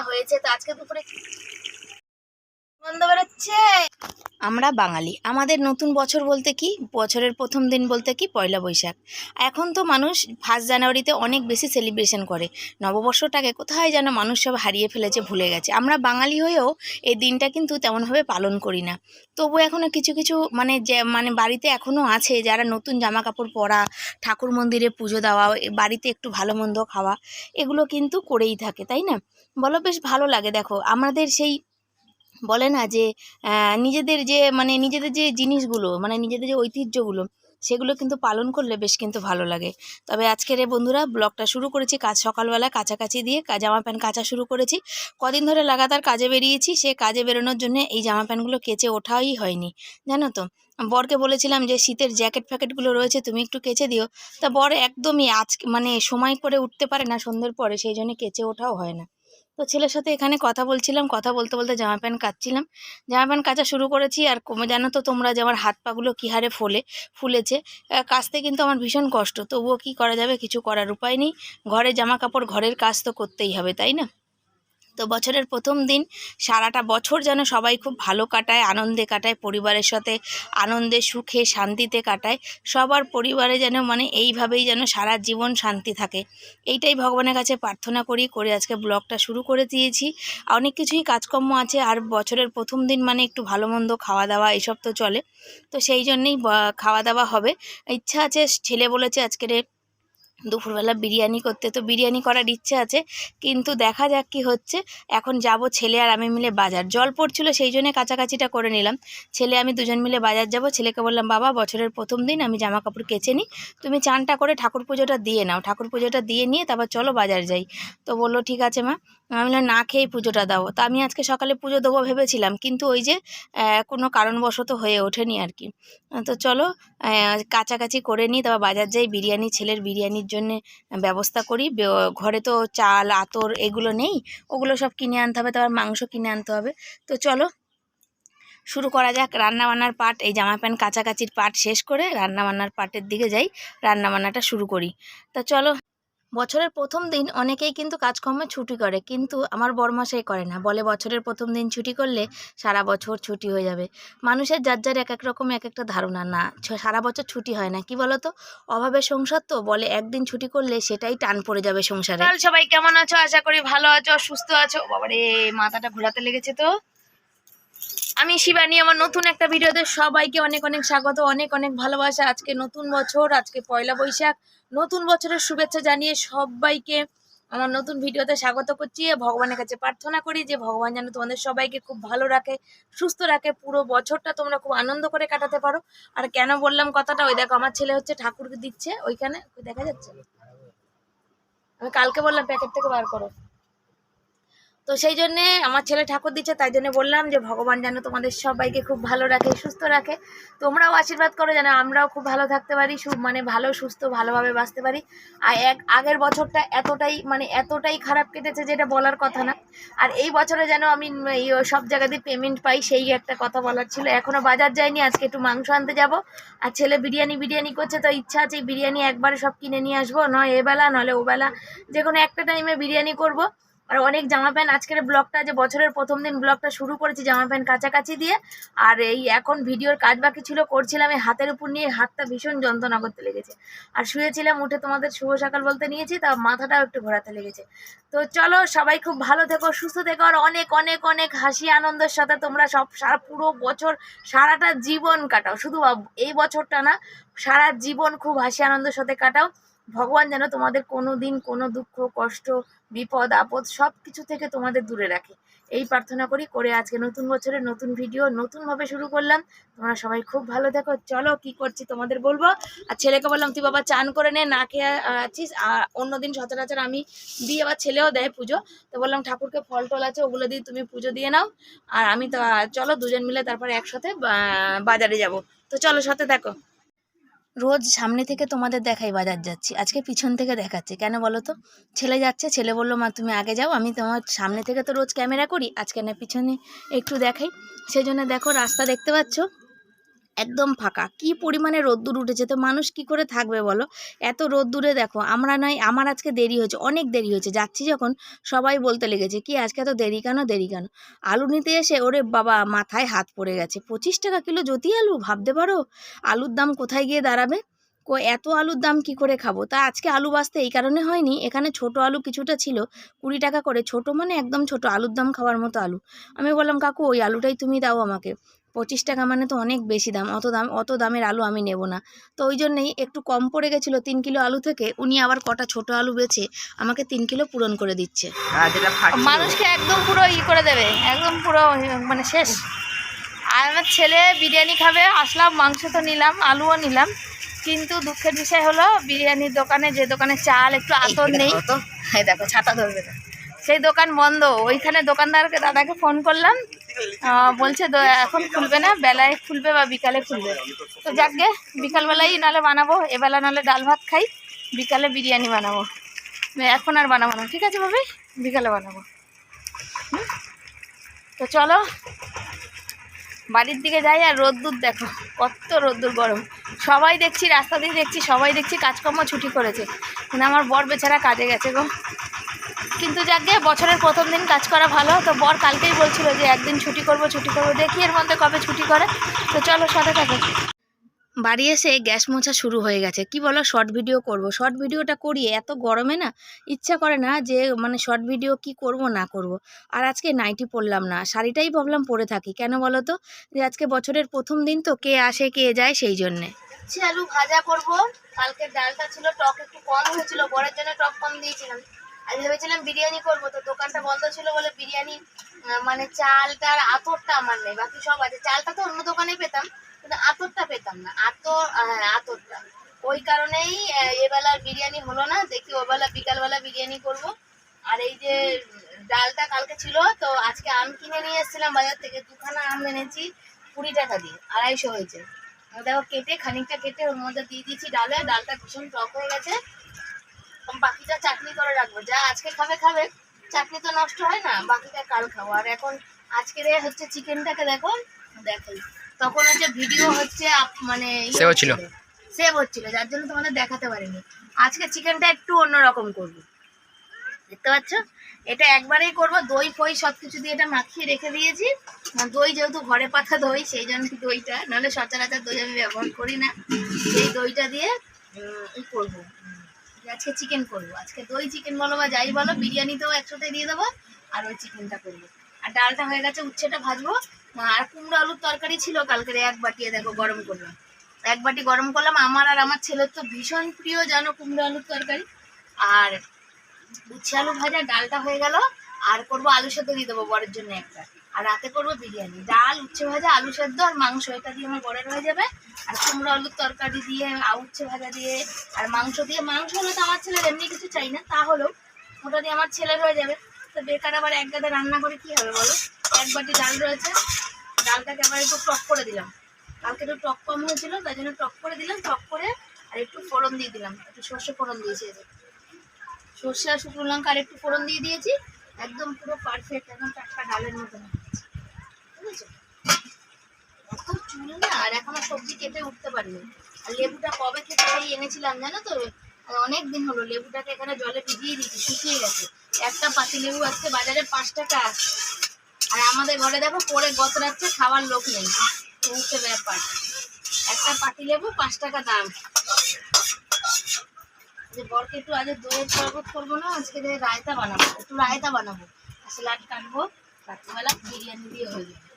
বান্না হয়েছে। তো আজকে দুপুরে আমরা বাঙালি। আমাদের নতুন বছর বলতে কি? বছরের প্রথম দিন বলতে কি? পয়লা বৈশাখ। এখন তো মানুষ ফার্স্ট জানুয়ারিতে অনেক বেশি সেলিব্রেশন করে। নববর্ষটাকে কোথায় যেন মানুষ সব হারিয়ে ফেলেছে, ভুলে গেছে। আমরা বাঙালি হয়েও এই দিনটা কিন্তু তেমনভাবে পালন করি না। তবু এখনও কিছু কিছু মানে যে মানে বাড়িতে এখনও আছে যারা নতুন জামা কাপড় পরা, ঠাকুর মন্দিরে পুজো দেওয়া বাড়িতে একটু ভালো মন্দ খাওয়া, এগুলো কিন্তু করেই থাকে, তাই না? বলো বেশ ভালো লাগে, দেখো। আমাদের সেই বলে না যে নিজেদের যে মানে নিজেদের যে জিনিসগুলো মানে নিজেদের যে ঐতিহ্যগুলো, সেগুলো কিন্তু পালন করলে বেশ কিন্তু ভালো লাগে। তবে আজকের এই বন্ধুরা, ব্লগটা শুরু করেছি কাজ সকালবেলা কাছাকাছি দিয়ে জামা প্যান্ট কাচা শুরু করেছি। কদিন ধরে লাগাতার কাজে বেরিয়েছি, সে কাজে বেরোনোর জন্য এই জামা প্যান্টগুলো কেচে ওঠাই হয়নি, জানো তো? বরকে বলেছিলাম যে, শীতের জ্যাকেট ফ্যাকেটগুলো রয়েছে, তুমি একটু কেচে দিও। তা বর একদমই আজ মানে সময় করে উঠতে পারে না সন্ধ্যের পরে, সেই জন্য কেচে ওঠাও হয় না। তো ছেলের সাথে এখানে কথা বলছিলাম, কথা বলতে বলতে জামা প্যান্ট কাচ্ছিলাম। জামা প্যান্ট কাচা শুরু করেছি আর কমে জানো তো তোমরা যে আমার হাত পাগুলো কী হারে ফোলে, ফুলেছে। কাচতে কিন্তু আমার ভীষণ কষ্ট, তবুও কি করা যাবে, কিছু করার উপায় নেই। ঘরে জামা কাপড়, ঘরের কাজ তো করতেই হবে, তাই না? তো বছরের প্রথম দিন সারাটা বছর যেন সবাই খুব ভালো কাটায়, আনন্দে কাটায়, পরিবারের সাথে আনন্দে, সুখে, শান্তিতে কাটায়, সবার পরিবারে যেন মানে এইভাবেই যেন সারা জীবন শান্তি থাকে। এইটাই ভগবানের কাছে প্রার্থনা করি, করে আজকে ব্লগটা শুরু করে দিয়েছি। অনেক কিছুই কাজকর্ম আছে, আর বছরের প্রথম দিন মানে একটু ভালো মন্দ খাওয়া দাওয়া এসব তো চলে। তো সেই জন্যেই খাওয়া দাওয়া হবে। ইচ্ছা আছে, ছেলে বলেছে আজকের দুপুরবেলা বিরিয়ানি করতে। তো বিরিয়ানি করার ইচ্ছে আছে, কিন্তু দেখা যাক কি হচ্ছে। এখন যাব ছেলে আর আমি মিলে বাজার। জল পড়ছিল, সেই জন্যে কাছাকাছিটা করে নিলাম। ছেলে আমি দুজন মিলে বাজার যাব। ছেলেকে বললাম, বাবা, বছরের প্রথম দিন আমি জামা কাপড় কেচে নিই। তুমি চানটা করে ঠাকুর পুজোটা দিয়ে নাও। ঠাকুর পুজোটা দিয়ে নিয়ে তারপর চলো বাজার যাই। তো বলল, ঠিক আছে মা। আমি বললাম না, খেয়েই পুজোটা দাও। তা আমি আজকে সকালে পুজো দেবো ভেবেছিলাম, কিন্তু ওই যে কোনো কারণবশত হয়ে ওঠেনি আর কি। তো চলো কাছাকাছি করে নিই, তারপর বাজার যাই, বিরিয়ানি, ছেলের বিরিয়ানির জন্যে ব্যবস্থা করি। ঘরে তো চাল, আতর এগুলো নেই, ওগুলো সব কিনে আনতে হবে, তারপর মাংস কিনে আনতে হবে। তো চলো, শুরু করা যাক। রান্নাবান্নার পার্ট, এই জামা প্যান্ট কাছাকাছির পার্ট শেষ করে রান্নাবান্নার পার্টের দিকে যাই, রান্নাবান্নাটা শুরু করি। তা চলো বছরের প্রথম দিন অনেকেই কিন্তু কাজকর্মে ছুটি করে, কিন্তু আমার বরমাসাই করে না। বলে বছরের প্রথম দিন ছুটি করলে সারা বছর ছুটি হয়ে যাবে। মানুষের যার যার এক এক রকম এক একটা ধারণা, না সারা বছর ছুটি হয় না। কি বলতো? তো অভাবের সংসার তো, বলে একদিন ছুটি করলে সেটাই টান পড়ে যাবে সংসারে। সবাই, কেমন আছো? আশা করি ভালো আছো, সুস্থ আছো। বাবারে, মাথাটা ঘোরাতে লেগেছে তো। আমি শিবানী, আমার নতুন একটা ভিডিওতে সবাইকে অনেক অনেক স্বাগত, অনেক অনেক ভালোবাসা। আজকে নতুন বছর, আজকে পয়লা বৈশাখ। নতুন বছরের শুভেচ্ছা জানিয়ে সবাইকে আমার নতুন ভিডিওতে স্বাগত করছি। ভগবানের কাছে প্রার্থনা করি যে ভগবান যেন তোমাদের সবাইকে খুব ভালো রাখে, সুস্থ রাখে। পুরো বছরটা তোমরা খুব আনন্দ করে কাটাতে পারো। আর কেন বললাম কথাটা? ওই দেখো, আমার ছেলে হচ্ছে ঠাকুরকে দিচ্ছে, ওইখানে দেখা যাচ্ছে? আমি কালকে বললাম প্যাকেট থেকে বার করো। তো সেই জন্যে আমার ছেলে ঠাকুর দিচ্ছে, তাই জন্য বললাম যে, ভগবান যেন তোমাদের সবাইকে খুব ভালো রাখে, সুস্থ রাখে। তোমরাও আশীর্বাদ করো যেন আমরাও খুব ভালো থাকতে পারি মানে ভালো, সুস্থ, ভালোভাবে বাঁচতে পারি। আর এক, আগের বছরটা এতটাই মানে এতটাই খারাপ কেটেছে যেটা বলার কথা না। আর এই বছরে যেন আমি সব জায়গাতে পেমেন্ট পাই, সেই একটা কথা বলার ছিল। এখনও বাজার যাইনি, আজকে একটু মাংস আনতে যাব। আর ছেলে বিরিয়ানি বিরিয়ানি করছে, তো ইচ্ছা আছে বিরিয়ানি একবারে সব কিনে নিয়ে আসব, নয় এবেলা নাহলে ওবেলা। যে কোনো একটা টাইমে বিরিয়ানি করব। আর অনেক জামা প্যান্ট। আজকের ব্লগটা যে বছরের প্রথম দিন ব্লগটা শুরু করেছি জামা প্যান্ট কাছাকাছি দিয়ে। আর এই এখন ভিডিওর কাজ বাকি ছিল, করছিলাম এই হাতের উপর নিয়ে হাতটা ভীষণ যন্ত্রণা করতে লেগেছে। আর শুয়েছিলাম, উঠে তোমাদের শুভ সকাল বলতে নিয়েছি, তা মাথাটাও একটু ঘোরাতে লেগেছে। তো চলো সবাই খুব ভালো থেকো, সুস্থ থেকো, আর অনেক অনেক অনেক হাসি আনন্দের সাথে তোমরা সব সারা পুরো বছর, সারাটা জীবন কাটাও। শুধু এই বছরটা না, সারা জীবন খুব হাসি আনন্দের সাথে কাটাও। ভগবান যেন তোমাদের কোনো দিন কোনো দুঃখ, কষ্ট বিপদ, আপদ সব কিছু থেকে তোমাদের দূরে রাখে। এই প্রার্থনা করি, করে আজকে নতুন বছরের নতুন ভিডিও নতুনভাবে শুরু করলাম। তোমরা সবাই খুব ভালো থেকো। চলো কি করছি তোমাদের বলব? আর ছেলেকে বললাম, তুই বাবা চান করে নে, না খেয়ে আছিস? আর অন্যদিন সচরাচর আমি দিই আবার ছেলেও দেয় পুজো। তো বললাম, ঠাকুরকে ফল টল আছে, ওগুলো দিয়ে তুমি পুজো দিয়ে নাও। আর আমি তো চলো দুজন মিলে তারপরে একসাথে বাজারে যাব। তো চলো সাথে দেখো রোজ সামনে থেকে তোমাদের দেখাই বাজার যাচ্ছি। আজকে পিছন থেকে দেখাচ্ছে। কেন বলো তো? ছেলে যাচ্ছে, ছেলে বলল, মা, তুমি আগে যাও, আমি তোমার সামনে থেকে তো রোজ ক্যামেরা করি, আজকে না পিছনে একটু দেখাই। সেই জন্য দেখো, রাস্তা দেখতে পাচ্ছ? একদম ফাঁকা। কি পরিমাণে রোদ্দুর উঠেছে? তো মানুষ কি করে থাকবে বলো? এত রোদ্দুরে দেখো, আমরা নয়, আমার আজকে দেরি হয়েছে, অনেক দেরি হয়েছে। যাচ্ছি যখন, সবাই বলতে লেগেছে, কি, আজকে এত দেরি কেন দেরি কেন? আলু নিতে এসে, ওরে বাবা, মাথায় হাত পড়ে গেছে। পঁচিশ টাকা কিলো জ্যোতি আলু, ভাবতে পারো? আলুর দাম কোথায় গিয়ে দাঁড়াবে? কো এত আলুর দাম কি করে খাব? তা আজকে আলু বাঁচতে এই কারণে হয়নি। এখানে ছোট আলু কিছুটা ছিল কুড়ি টাকা করে। ছোট মানে একদম ছোট আলুর দাম খাওয়ার মতো আলু। আমি বললাম কাকু ওই আলুটাই তুমি দাও আমাকে। পঁচিশ টাকা মানে তো অনেক বেশি দাম অত দাম অত দামের আলু আমি নেব না। তো ওই জন্যেই একটু কম পড়ে গেছিল তিন কিলো আলু থেকে উনি আবার কটা ছোট আলু বেছে আমাকে তিন কিলো পূরণ করে দিচ্ছে। ফাটছিল মানুষকে একদম পুরো ই করে দেবে একদম পুরো মানে শেষ। আর আমার ছেলে বিরিয়ানি খাবে আসলাম মাংস তো নিলাম আলুও নিলাম। কিন্তু দুঃখের বিষয় হলো বিরিয়ানির দোকানে যে দোকানে চাল একটু আতর নেই। দেখো ছাতা ধরবে না সেই দোকান বন্ধ। ওইখানে দোকানদারকে দাদাকে ফোন করলাম। বলছে এখন খুলবে না বেলায় খুলবে বা বিকালে খুলবে। তো যাকগে বিকালবেলাই নাহলে বানাবো এবেলা নাহলে ডাল ভাত খাই বিকালে বিরিয়ানি বানাবো। এখন আর বানাবো না ঠিক আছে ভাবি? বিকালে বানাবো। হুম? তো চলো বাড়ির দিকে যাই আর রোদ্দুর দেখো, কত রোদ্দুর গরম। সবাই দেখছি, রাস্তা দিয়ে দেখছি, সবাই দেখছি কাজকর্ম ছুটি করেছে। কিন্তু আমার বর বেচারা কাজে গেছে গো। কিন্তু যাকে বছরের প্রথম দিন কাজ করা ভালো, তো বর কালকেই বলছিল যে একদিন ছুটি করব ছুটি করব। দেখি এর মধ্যে কবে ছুটি করে। তো চলো সাথে থাকো। বাড়ি এসে গ্যাস মোছা শুরু হয়ে গেছে। কি বলো? শর্ট ভিডিও করব। শর্ট ভিডিওটা করি, এত গরমে না ইচ্ছা করে না যে মানে শর্ট ভিডিও কি করব, না করব। আর আজকে নাইটি পরলাম না। শাড়িটাই ভাবলাম পরে থাকি। কেন বলো তো? যে আজকে বছরের প্রথম দিন তো কে আসে, কে যায় সেই জন্যে। আলু ভাজা করব। কালকে ডালটা ছিল, টক একটু কম হয়েছিল, বরের জন্য টক কম দিয়েছিলাম। আমি ভেবেছিলাম বিরিয়ানি করব, তো দোকানটা বন্ধ ছিল বলে বিরিয়ানি মানে চালটার আতরটা আমার নেই। বাকি সব আছে। চালটা তো অন্য দোকানে পেতাম। কিন্তু আতরটা পেতাম না। আতর হ্যাঁ আতরটা। ওই কারণেই এবেলা বিরিয়ানি হলো না। দেখি ওবেলা বিকালবেলা বিরিয়ানি করব। আর এই যে ডালটা কালকে ছিল, তো আজকে আম কিনে নিয়ে এসেছিলাম বাজার থেকে। দুখানা আম এনেছি কুড়ি টাকা দিয়ে, আড়াইশো হয়েছে। দেখো কেটে, খানিকটা কেটে ওর মধ্যে দিয়ে দিয়েছি ডালে। ডালটা ভীষণ টক হয়ে গেছে। বাকিটা চাটনি করে রাখব। যা আজকে খাবে খাবে। চাটনি তো নষ্ট হয় না, বাকিটা কাল খাব। আর এখন আজকে হচ্ছে চিকেনটাকে দেখো দেখাই তখন হচ্ছে ভিডিও হচ্ছে মানে Save হচ্ছিল। সেভ হচ্ছিল যার জন্য তোমাদের দেখাতে পারিনি। আজকে চিকেনটা একটু অন্যরকম করব। দেখতে পাচ্ছ? এটা একবারেই করব দই ফই সব কিছু দিয়ে এটা মাখিয়ে রেখে দিয়েছি। দই যেহেতু ঘরে পাতা দই সেই জন্য কি দইটা নাহলে সচরাচর দই আমি ব্যবহার করি না। সেই দইটা দিয়ে করব। আজকে চিকেন করব। আজকে দই চিকেন বলো বা যাই বলো বিরিয়ানিতেও একসাথে দিয়ে দেবো আর ওই চিকেনটা করব। আর ডালটা হয়ে গেছে, উচ্ছেটা ভাজবো। আর কুমড়ো আলুর তরকারি ছিল কালকের এক বাটি দেখো গরম করলাম। এক বাটি গরম করলাম, আমার আর আমার ছেলের তো ভীষণ প্রিয় জানো কুমড়ো আলুর তরকারি। আর উচ্ছে আলু ভাজা, ডালটা হয়ে গেল। আর করব আলু সেদ্ধ দিয়ে দেবো বরের জন্য একটা। আর রাতে করব বিরিয়ানি। ডাল, উচ্ছে ভাজা, আলু সেদ্ধ আর মাংস, এটা দিয়ে আমার বরের হয়ে যাবে। আর কুমড়ো আলুর তরকারি দিয়ে উচ্ছে ভাজা দিয়ে, আর মাংস দিয়ে। মাংস হলে তো আমার ছেলের এমনি কিছু চাই না তাহলেও ওটা দিয়ে আমার ছেলের হয়ে যাবে। তো বেকার আবার এক গাদা রান্না করে কি হবে বলো? এক বাটি ডাল রয়েছে, ডালটাকে আবার একটু টক করে দিলাম। কালকে একটু টক কম হয়েছিল, তাই জন্য টক করে দিলাম, টক করে আর একটু ফোড়ন দিয়ে দিলাম। একটু সর্ষে ফোড়ন দিয়েছি। সর্ষে আর শুকনো লঙ্কা আর একটু ফোড়ন দিয়ে দিয়েছি, একদম পুরো পারফেক্ট একদম টাটকা ডালের মতো। বুঝেছ এত চুল না, আর এখনও সবজি কেটে উঠতে পারিনি। আর লেবুটা কবে খেতে এনেছিলাম জানো তো? অনেক দিন হলো, লেবুটাকে এখানে জলে ভিজিয়ে দিয়েছি, শুকিয়ে গেছে। একটা পাতি লেবু আজকে বাজারে পাঁচ টাকা। আর আমাদের ঘরে দেখো, পরে গত রাত্রে খাওয়ার লোক নেই। হচ্ছে ব্যাপার। একটা পাতি লেবু, পাঁচ টাকা দাম। যে বরকে একটু আজ দইয়ের শরবত করব না, আজকে রায়তা বানাবো, একটু রায়তা বানাবো। স্যালাড কাটবো, রাত্রিবেলা বিরিয়ানি দিয়ে হয়ে যাবে।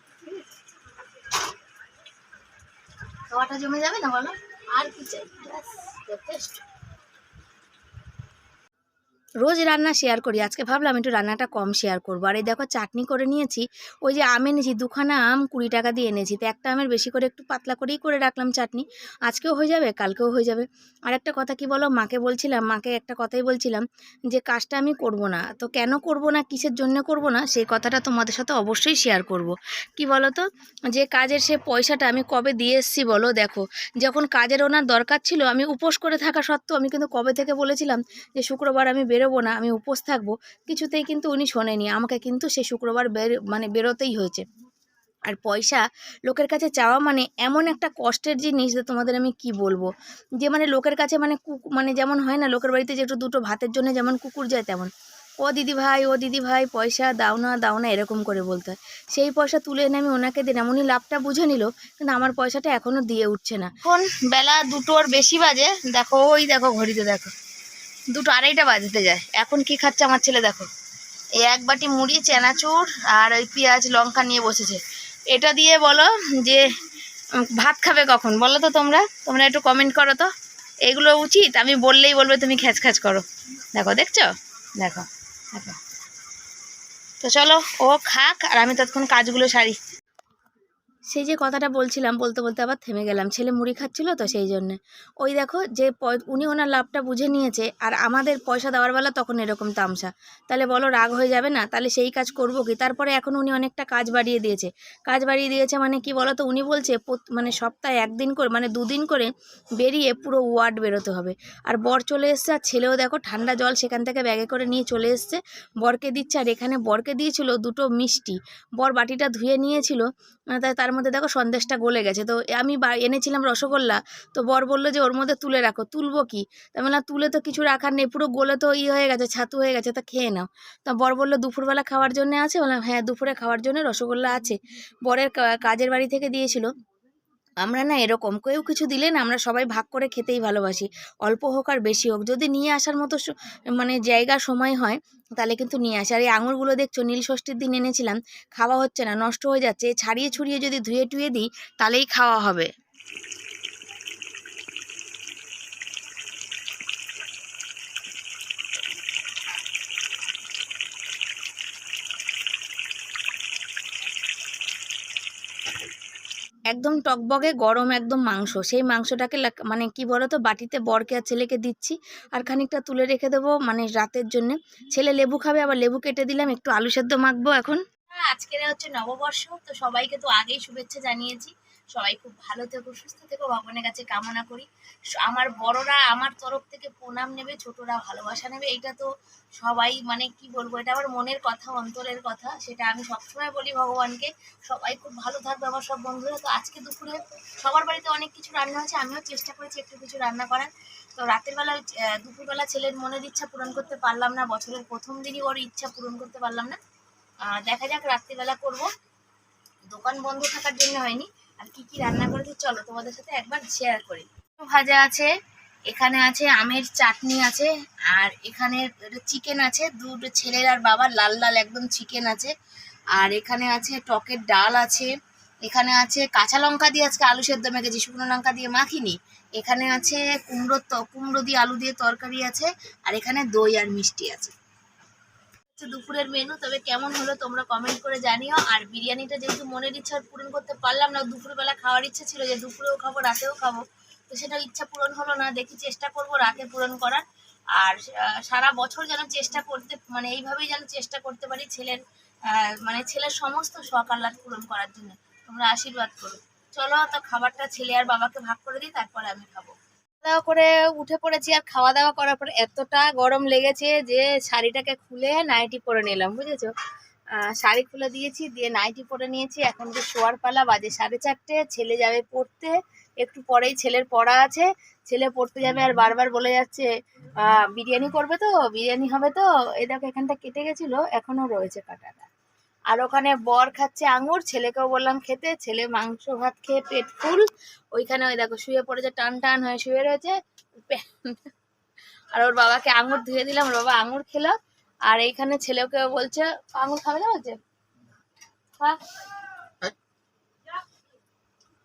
খাওয়াটা জমে যাবে না বলো? আর কি চাই যথেষ্ট। রোজ রান্না শেয়ার করি। আজকে ভাবলাম একটু রান্নাটা কম শেয়ার করব। আর এই দেখো, চাটনি করে নিয়েছি। ওই যে আম এনেছি, দুখানা আম কুড়ি টাকা দিয়ে এনেছি। তো একটা আমের বেশি করে একটু পাতলা করেই করে রাখলাম চাটনি। আজকেও হয়ে যাবে, কালকেও হয়ে যাবে। আর একটা কথা কি বলো? মাকে বলছিলাম, মাকে একটা কথাই বলছিলাম যে, কাজটা আমি করব না। তো কেন করব না, কিসের জন্য করব না, সেই কথাটা তোমাদের সাথে অবশ্যই শেয়ার করব। কি বলো তো যে কাজের সে পয়সাটা আমি কবে দিয়ে এসেছি বলো? দেখো, যখন কাজের ওনার দরকার ছিল, আমি উপোস করে থাকা সত্ত্বেও আমি কিন্তু কবে থেকে বলেছিলাম যে, শুক্রবার আমি বেরোবো না, আমি উপোস থাকব, কিছুতেই কিন্তু উনি শোনেনি আমাকে কিন্তু সে শুক্রবার বের মানে বেরোতেই হয়েছে। আর পয়সা লোকের কাছে চাওয়া মানে এমন একটা কষ্টের জিনিস যে তোমাদের আমি কি বলব? যে মানে লোকের কাছে মানে কুক- মানে যেমন হয় না, লোকের বাড়িতে যে একটু দুটো ভাতের জন্য যেমন কুকুর যায় তেমন। ও দিদি ভাই, ও দিদি ভাই, পয়সা দাও না দাও না, এরকম করে বলতে হয়। সেই পয়সা তুলে এনে আমি ওনাকে দিলাম। উনি লাভটা বুঝে নিল, কিন্তু আমার পয়সাটা এখনও দিয়ে উঠছে না। এখন বেলা দুটোর বেশি বাজে। দেখো, ওই দেখো ঘড়িতে দেখো। দুটো আড়াইটা বাজতে যায়। এখন কি খাচ্ছে আমার ছেলে দেখো। এই এক বাটি মুড়ি, চানাচুর আর ওই পেঁয়াজ, লঙ্কা নিয়ে বসেছে। এটা দিয়ে বলো যে ভাত খাবে কখন? বলো তো তোমরা। তোমরা একটু কমেন্ট করো তো। এগুলো উচিত? আমি বললেই বলবে, তুমি খ্যাচ খ্যাচ করো। দেখো, দেখছ? দেখো দেখো। তো চলো, ও খাক আর আমি ততক্ষণ কাজগুলো সারি। সেই যে কথাটা বলছিলাম, বলতে বলতে আবার থেমে গেলাম। ছেলে মুড়ি খাচ্ছিল তো সেই জন্যে। ওই দেখো যে উনি ওনার লাভটা বুঝে নিয়েছে, আর আমাদের পয়সা দেওয়ার বেলা তখন এরকম তামসা। তাহলে বলো রাগ হয়ে যাবে না? তাহলে সেই কাজ করব কি? তারপরে এখন উনি অনেকটা কাজ বাড়িয়ে দিয়েছে। কাজ বাড়িয়ে দিয়েছে মানে কি বলো তো উনি বলছে মানে সপ্তাহে একদিন করে মানে দুদিন করে বেরিয়ে পুরো ওয়ার্ড বেরোতে হবে। আর বর চলে এসছে, আর ছেলেও দেখো ঠান্ডা জল সেখান থেকে ব্যাগে করে নিয়ে চলে এসছে। বরকে দিচ্ছে, আর এখানে বরকে দিয়েছিল দুটো মিষ্টি। বর বাটিটা ধুয়ে নিয়েছিল তার মধ্যে দেখো সন্দেশটা গলে গেছে। তো আমি এনেছিলাম রসগোল্লা, তো বর বলল যে ওর মধ্যে তুলে রাখো। তুলবো কি? তা বললাম, তুলে তো কিছু রাখার নেই, পুরো গলে তো ই হয়ে গেছে, ছাতু হয়ে গেছে, তা খেয়ে নাও। তা বর বলল, দুপুরবেলা খাওয়ার জন্য আছে? বললাম হ্যাঁ দুপুরে খাওয়ার জন্য রসগোল্লা আছে। বরের কাজের বাড়ি থেকে দিয়েছিল। আমরা না এরকম কেউ কিছু দিলে না আমরা সবাই ভাগ করে খেতেই ভালোবাসি। অল্প হোক আর বেশি হোক। যদি নিয়ে আসার মতো মানে জায়গা সময় হয়, তাহলে কিন্তু নিয়ে আসে। আর এই আঙুরগুলো দেখছ, নীল ষষ্ঠীর দিন এনেছিলাম, খাওয়া হচ্ছে না, নষ্ট হয়ে যাচ্ছে। ছাড়িয়ে ছুড়িয়ে যদি ধুয়ে টুয়ে দিই, তাহলেই খাওয়া হবে। একদম টকবগে, গরম একদম মাংস। সেই মাংসটাকে মানে কি বলো তো বাটিতে বরকে আর ছেলেকে দিচ্ছি আর খানিকটা তুলে রেখে দেবো মানে রাতের জন্য। ছেলে লেবু খাবে, আবার লেবু কেটে দিলাম, একটু আলু সেদ্ধ মাখবো এখন। আজকের হচ্ছে নববর্ষ, তো সবাইকে তো আগেই শুভেচ্ছা জানিয়েছি। সবাই খুব ভালো থেকো, সুস্থ থেকো, ভগবানের কাছে কামনা করি। আমার বড়রা আমার তরফ থেকে প্রণাম নেবে, ছোটরা ভালোবাসা নেবে। এইটা তো সবাই মানে কি বলব, এটা আমার মনের কথা, অন্তরের কথা। সেটা আমি সবসময় বলি ভগবানকে। সবাই খুব ভালো থাকবে আমার সব বন্ধুরা। তো আজকে দুপুরে সবার বাড়িতে অনেক কিছু রান্না হয়েছে, আমিও চেষ্টা করেছি একটু কিছু রান্না করার। তো রাতের বেলা দুপুরবেলা ছেলের মনের ইচ্ছা পূরণ করতে পারলাম না, বছরের প্রথম দিনই ওর ইচ্ছা পূরণ করতে পারলাম না। দেখা যাক রাত্রিবেলা করব। দোকান বন্ধ থাকার জন্য হয়নি। আর কি কি রান্না করেছি চলো তোমাদের সাথে একবার শেয়ার করি। ভাজা আছে, এখানে আছে আমের চাটনি আছে, আর এখানে চিকেন আছে, দুটো ছেলের আর বাবার লাল লাল একদম চিকেন আছে। আর এখানে আছে টকের ডাল আছে, এখানে আছে কাঁচা লঙ্কা দিয়ে আজকে আলু সেদ্ধ মেখেছি, শুকনো লঙ্কা দিয়ে মাখিনি। এখানে আছে কুমড়ো ত- কুমড়ো দিয়ে আলু দিয়ে তরকারি আছে, আর এখানে দই আর মিষ্টি আছে। দুপুরের মেনু তবে কেমন হলো তোমরা কমেন্ট করে জানিও। আর বিরিয়ানিটা যেহেতু মনের ইচ্ছা পূরণ করতে পারলাম না, দুপুরবেলা খাওয়ার ইচ্ছা ছিল যে দুপুরেও খাব, রাতেও খাব। তো সেটা ইচ্ছা পূরণ হলো না, দেখি চেষ্টা করব রাতে পূরণ করার। আর সারা বছর যেন চেষ্টা করতে মানে এইভাবেই যেন চেষ্টা করতে পারি ছেলের মানে ছেলের সমস্ত শখ আহ্লাদ পূরণ করার জন্য। তোমরা আশীর্বাদ করো। চলো, তো খাবারটা ছেলে আর বাবাকে ভাগ করে দিই, তারপরে আমি খাব। দাওয়া করে উঠে পড়েছি আর খাওয়া দাওয়া করার পর এতটা গরম লেগেছে যে শাড়িটাকে খুলে নাইটি পরে নিলাম, বুঝেছ? শাড়ি খুলে দিয়েছি, দিয়ে নাইটি পরে নিয়েছি। এখন তো শোয়ার পালা, বাজে সাড়ে চারটে, ছেলে যাবে পড়তে, একটু পরেই ছেলের পড়া আছে। ছেলে পড়তে যাবে আর বারবার বলে যাচ্ছে বিরিয়ানি করবে তো, বিরিয়ানি হবে তো এই দেখো এখানটা কেটে গেছিল এখনও রয়েছে কাটাটা। আর ওখানে বর খাচ্ছে আঙুর, ছেলেকেও বললাম খেতে, ছেলে মাংস ভাত খেয়ে পেট ফুল। ওইখানে ওই দেখো শুয়ে পড়েছে, টান টান হয়ে শুয়ে রয়েছে। আর ওর বাবাকে আঙুর ধুয়ে দিলাম, ওর বাবা আঙুর খেলো। আর এইখানে ছেলেকেও বলছে, আঙুর খাবে না বলছে? খা।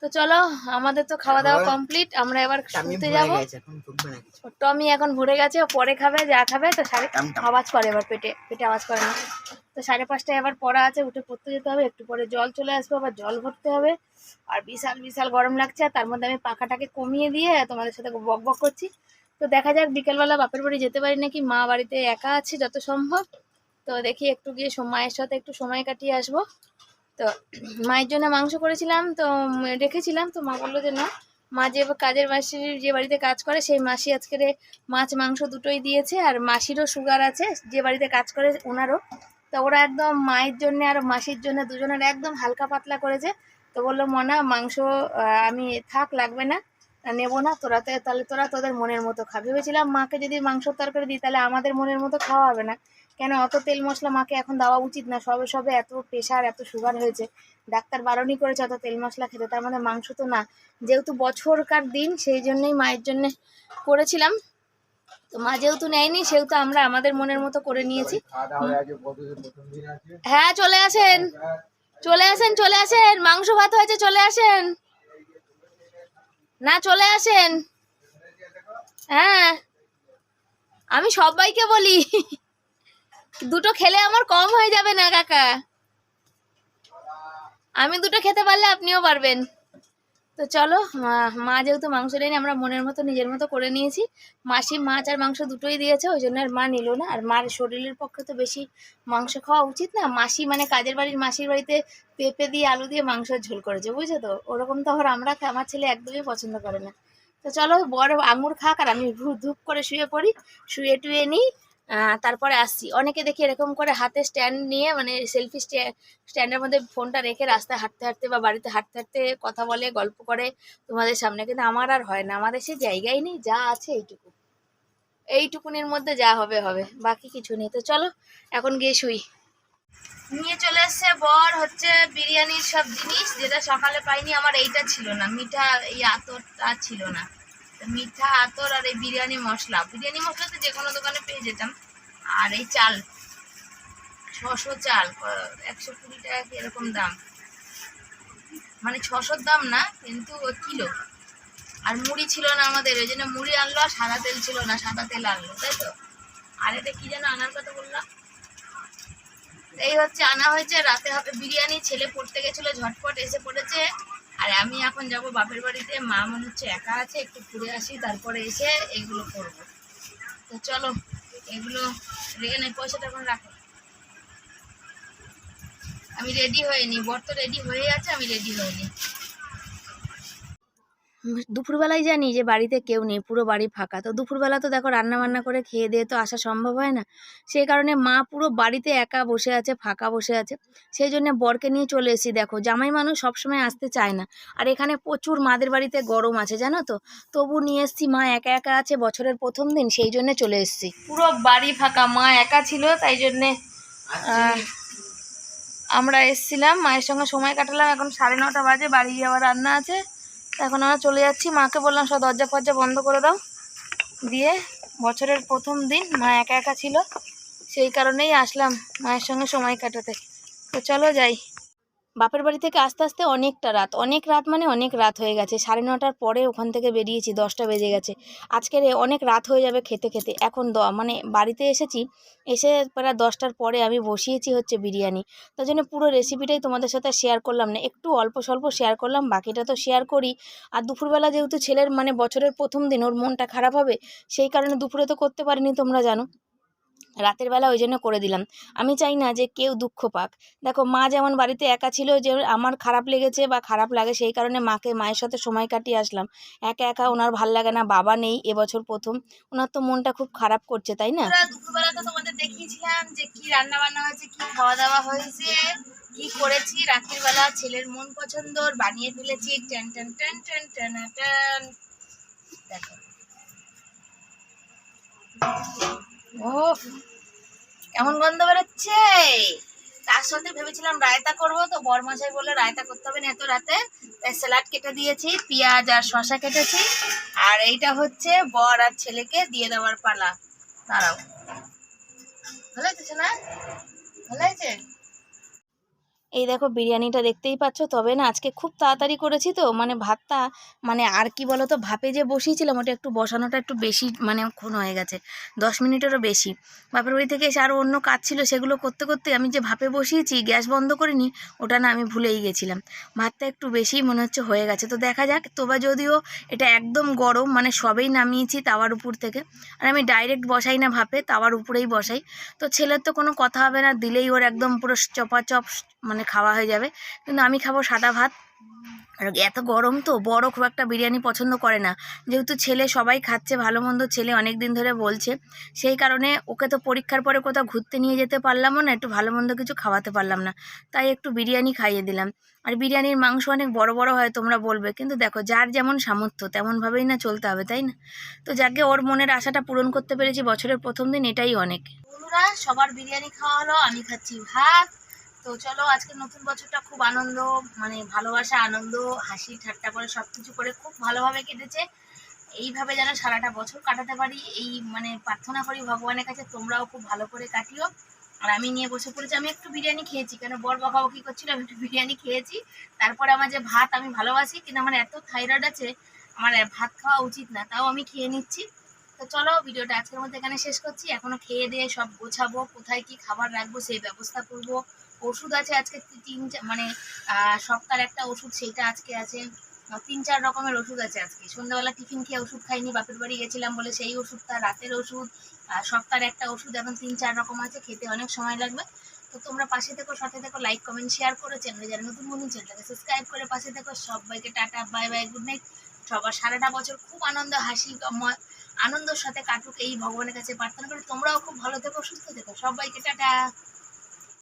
তো চলো আমাদের তো খাওয়া দাওয়া কমপ্লিট আমরা এবার শুতে যাব। টমি এখন ভরে গেছে পরে খাবে যা খাবে তো সাড়ে আওয়াজ করে এবার পেটে পেটে আওয়াজ করে না। তো সাড়ে পাঁচটায় এবার পড়া আছে উঠে পড়তে যেতে হবে একটু পরে জল চলে আসবে আবার জল ভরতে হবে। আর বিশাল বিশাল গরম লাগছে আর তার মধ্যে আমি পাখাটাকে কমিয়ে দিয়ে তোমাদের সাথে বক বক করছি। তো দেখা যাক বিকেলবেলা বাপের বাড়ি যেতে পারি নাকি মা বাড়িতে একা আছে যত সম্ভব। তো দেখি একটু গিয়ে সম- মায়ের সাথে একটু সময় কাটিয়ে আসব। তো মায়ের জন্য মাংস করেছিলাম, তো রেখেছিলাম, তো মা বলল যে না। মা যে কাজের মাসির যে বাড়িতে কাজ করে, সেই মাসি আজকের মাছ, মাংস দুটোই দিয়েছে, আর মাসিরও সুগার আছে, যে বাড়িতে কাজ করে ওনারও। তো ওরা একদম মায়ের জন্য আর মাসির জন্য দুজনের একদম হালকা পাতলা করেছে। তো বলল, মনা, মাংস আমি থাক, লাগবে না নেব না, তোরা তো, তাহলে তোরা তোদের মনের মতো খা। ভেবেছিলাম মাকে যদি মাংস তরকারি দিই, তাহলে আমাদের মনের মতো খাওয়া হবে না। কেন অত তেল মশলা মাকে এখন দেওয়া উচিত না? সবে সবে এত প্রেশার এত সুগার হয়েছে। ডাক্তার বারণই করেছে অত তেল মশলা খেতে, তার মানে মাংস তো না। যেহেতু বছরকার দিন, সেই জন্যই মায়ের জন্য করেছিলাম। তো মা যেহেতু নেয়নি, সেহেতু আমরা আমাদের মনের মতো করে নিয়েছি। হ্যাঁ চলে আসেন। চলে আসেন চলে আসেন। মাংস ভাত হয়েছে, চলে আসেন। না, চলে আসেন। হ্যাঁ। আমি সবাইকে বলি। দুটো খেলে আমার কম হয়ে যাবে না, কাকা। আমি দুটো খেতে পারলে আপনিও পারবেন। তো চলো, মা যেহেতু মাংস নেয়নি আমরা মনের মতো, নিজের মতো করে নিয়েছি। মাসি মাছ আর মাংস দুটোই দিয়েছে, ওই জন্য আর মা নিল না। আর মার শরীরের পক্ষে তো বেশি মাংস খাওয়া উচিত না। মাসি মানে কাজের বাড়ির মাসির বাড়িতে পেঁপে দিয়ে আলু দিয়ে মাংসের ঝোল করেছে, বুঝছ তো? ওরকম তো আমরা আমার ছেলে একদমই পছন্দ করে না। তো চলো, বড় আঙুর খাক আর আমি ধূপ করে শুয়ে পড়ি। শুয়ে টুয়ে নিই তারপরে আসছি। অনেকে দেখি এরকম করে হাতে স্ট্যান্ড নিয়ে মানে সেলফি স্ট্যান্ডের মধ্যে ফোনটা রেখে রাস্তায় হাঁটতে হাঁটতে বা বাড়িতে হাঁটতে হাঁটতে কথা বলে, গল্প করে তোমাদের সামনে। কিন্তু আমার আর হয় না। আমাদের সে জায়গাই নেই, যা আছে এইটুকু। এইটুকুনির মধ্যে যা হবে হবে। বাকি কিছু নেই। তো চলো, এখন গিয়ে শুই। নিয়ে চলে এসছে বর হচ্ছে বিরিয়ানির সব জিনিস, যেটা সকালে পাইনি, আমার এইটা ছিল না। মিঠা এই আতরটা ছিল না। মিঠা আতর আর এই বিরিয়ানি মশলা। বিরিয়ানি মশলা তো যে কোনো দোকানে পেয়ে যেতাম। আর এই চাল, ছশো চাল, একশো কুড়ি টাকা এরকম দাম? মানে ছশোর দাম না, কিন্তু কিলো। আর মুড়ি ছিল না আমাদের, ওই জন্য মুড়ি আনলো আর সাদা তেল ছিল না, সাদা তেল আনলো, তাই তো? আর এটা কি যেন আনার কথা বললাম? এই হচ্ছে, আনা হয়েছে, রাতে হবে বিরিয়ানি, ছেলে পড়তে গেছিল, ঝটপট এসে পড়েছে। আর আমি এখন যাব বাপের বাড়িতে। মা মনে হচ্ছে একা আছে, একটু ঘুরে আসি, তারপরে এসে এগুলো করব। তো চলো, এগুলো রেখে নেই পয়সাটা এখন রাখো। আমি রেডি হয়নি বর তো রেডি হয়ে আছে, আমি রেডি হয়নি দুপুরবেলায় জানি যে বাড়িতে কেউ নেই পুরো বাড়ি ফাঁকা। তো দুপুরবেলা তো দেখো রান্না বান্না করে খেয়ে দিয়ে তো আসা সম্ভব হয় না। সেই কারণে মা পুরো বাড়িতে একা বসে আছে ফাঁকা বসে আছে। সেই জন্য বরকে নিয়ে চলে এসেছি। দেখো জামাই মানুষ সবসময় আসতে চায় না। আর এখানে প্রচুর মাদের বাড়িতে গরম আছে জানো তো? তবু নিয়ে এসেছি মা একা একা আছে বছরের প্রথম দিন সেই জন্য চলে এসেছি। পুরো বাড়ি ফাঁকা মা একা ছিল তাই জন্যে আমরা এসছিলাম মায়ের সঙ্গে সময় কাটালাম। এখন সাড়ে নটা বাজে বাড়ি যাওয়ার রান্না আছে। এখন আমরা চলে যাচ্ছি। মাকে বললাম, সব দরজা ফরজা বন্ধ করে দাও। দিয়ে বছরের প্রথম দিন মা একা একা ছিল। সেই কারণেই আসলাম মায়ের সঙ্গে সময় কাটাতে। তো চলো যাই। বাপের বাড়ি থেকে আস্তে আস্তে অনেকটা রাত, অনেক রাত মানে অনেক রাত হয়ে গেছে। সাড়ে নটার পরে ওখান থেকে বেরিয়েছি, দশটা বেজে গেছে। আজকের অনেক রাত হয়ে যাবে খেতে খেতে। এখন দ মানে বাড়িতে এসেছি, এসে প্রায় দশটার পরে আমি বসিয়েছি হচ্ছে বিরিয়ানি। তার জন্য পুরো রেসিপিটাই তোমাদের সাথে শেয়ার করলাম না, একটু অল্প স্বল্প শেয়ার করলাম, বাকিটা তো শেয়ার করি। আর দুপুরবেলা যেহেতু ছেলের মানে বছরের প্রথম দিন, ওর মনটা খারাপ হবে, সেই কারণে দুপুরে তো করতে পারিনি তোমরা জানো। রাতের বেলা ওই জন্য করে দিলাম। আমি চাই না যে কেউ দুঃখ পাক। দেখো, মা যেমন বাড়িতে একা ছিল যে আমার খারাপ লেগেছে বা খারাপ লাগে সেই কারণে মাকে, মায়ের সাথে সময় কাটিয়ে আসলাম। একা একা ওনার ভালো লাগে না, বাবা নেই এবছর প্রথম। ওনার তো মনটা খুব খারাপ করছে, তাই না? দুপুরবেলা তো তোমাদের দেখিয়েছিলাম যে কি রান্না বান্না হয়েছে, কি খাওয়া দাওয়া হয়েছে, কি করেছি। রাতের বেলা ছেলের মন পছন্দর বানিয়ে ফেলেছি ten ten ten ten ten ten দেখো। ও, কেমন গন্ধ বেরোচ্ছে? তার সাথে ভেবেছিলাম রায়তা করব, তো বরমশাই বলে রায়তা করতে হবে না এত রাতে। স্যালাড কেটে দিয়েছি, পেঁয়াজ আর শশা কেটেছি। আর এইটা হচ্ছে বর আর ছেলেকে দিয়ে দেওয়ার পালা। দাঁড়াও। ভালো হয়েছে না ভালো হয়েছে? এই দেখো বিরিয়ানিটা দেখতেই পাচ্ছ, তবে না আজকে খুব তাড়াতাড়ি করেছি তো মানে ভাতটা মানে আর কি বলো তো ভাপে যে বসিয়েছিলাম ওটা একটু বসানোটা একটু বেশি মানে খুন হয়ে গেছে, দশ মিনিটেরও বেশি। বাপের বাড়ি থেকে এসে আরও অন্য কাজ ছিল, সেগুলো করতে করতে আমি যে ভাপে বসিয়েছি, গ্যাস বন্ধ করিনি, ওটা না আমি ভুলেই গেছিলাম। ভাতটা একটু বেশি মনে হচ্ছে হয়ে গেছে। তো দেখা যাক, তবে যদিও এটা একদম গরম মানে সবেই নামিয়েছি তাওয়ার উপর থেকে, আর আমি ডাইরেক্ট বসাই না ভাপে, তাওয়ার উপরেই বসাই। তো ছেলের তো কোনো কথা হবে না, দিলেই ওর একদম পুরো চপাচপ মানে খাওয়া হয়ে যাবে। কিন্তু আমি খাব সাদা ভাত। আর এত গরম তো, বড় খুব একটা বিরিয়ানি পছন্দ করে না। যেহেতু ছেলে সবাই খাচ্ছে, ভালো মন্দ ছেলে অনেক দিন ধরে বলছে। সেই কারণে ওকে তো পরীক্ষার পরে কোথাও ঘুরতে নিয়ে যেতে পারলামও না, একটু ভালো মন্দ কিছু খাওয়াতে পারলাম না। তাই একটু বিরিয়ানি খাইয়ে দিলাম। আর বিরিয়ানির মাংস অনেক বড় বড় হয় তোমরা বলবে, কিন্তু দেখো যার যেমন সামর্থ্য, তেমনভাবেই না চলতে হবে, তাই না? তো যাকে ওর মনের আশাটা পূরণ করতে পেরেছি, বছরের প্রথম দিন এটাই অনেক। বন্ধুরা, সবার বিরিয়ানি খাওয়া হলো, আমি খাচ্ছি ভাত। তো চলো, আজকে নতুন বছরটা খুব আনন্দ মানে ভালোবাসা, আনন্দ, হাসি, ঠাট্টা করে সব কিছু করে খুব ভালোভাবে কেটেছে। এইভাবে যেন সারাটা বছর কাটাতে পারি, এই মানে প্রার্থনা করি ভগবানের কাছে, তোমরাও খুব ভালো করে কাটিও। আর আমি নিয়ে বসে পড়েছি, আমি একটু বিরিয়ানি খেয়েছি, কেন বর বকাবকি করছিল, আমি একটু বিরিয়ানি খেয়েছি। তারপরে আমার যে ভাত, আমি ভালোবাসি, কিন্তু আমার এত থাইরয়েড আছে, আমার ভাত খাওয়া উচিত না, তাও আমি খেয়ে নিচ্ছি। তো চলো, ভিডিওটা আজকের মধ্যে এখানে শেষ করছি। এখনও খেয়ে দিয়ে সব গোছাবো, কোথায় কি খাবার রাখব, সেই ব্যবস্থা করব। ওষুধ আছে আজকে তিন মানে সপ্তাহের একটা ওষুধ সেইটা আজকে আছে। তিন চার রকমের ওষুধ আছে আজকে। সন্ধ্যাবেলা টিফিন খেয়ে ওষুধ খাইনি, বাপের বাড়ি গেছিলাম বলে সেই ওষুধটা, রাতের ওষুধ সপ্তাহের একটা ওষুধ, এখন তিন চার রকম আছে, খেতে অনেক সময় লাগবে। তো তোমরা পাশে থেকো, সাথে থেকো লাইক কমেন্ট শেয়ার করো। চ্যানেলে যারা নতুন বন্ধু, চ্যানেলটাকে সাবস্ক্রাইব করে পাশে থেকো। সবাইকে tata bye bye good night সবার সারাটা বছর খুব আনন্দ, হাসি আনন্দের সাথে কাটুক। এই ভগবানের কাছে প্রার্থনা করি, তোমরাও খুব ভালো থেকো, সুস্থ থেকো। সবাইকে টাটা।